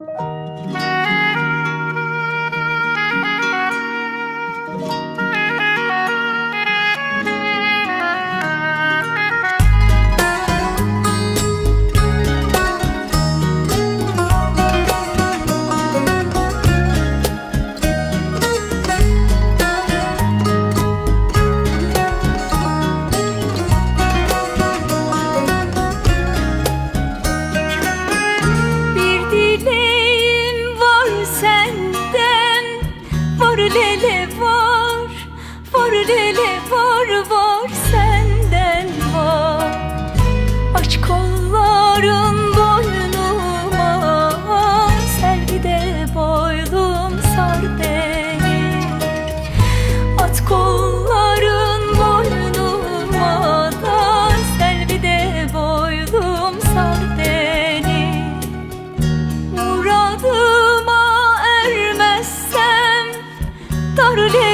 Bir lele var Var lele var var senden 모르랴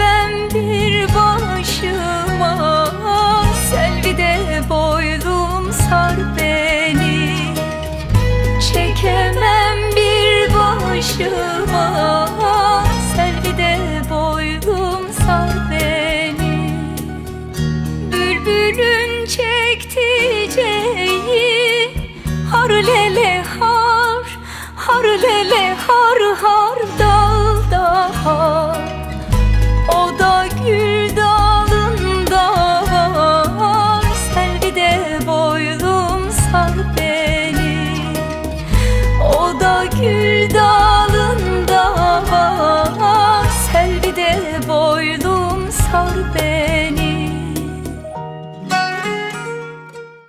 Çekemem bir başıma. Selvide boylum sar beni. Çekemem bir başıma. Selvide boylum sar beni. Bülbülün çekticeği Har lele har Har lele har har dalda har total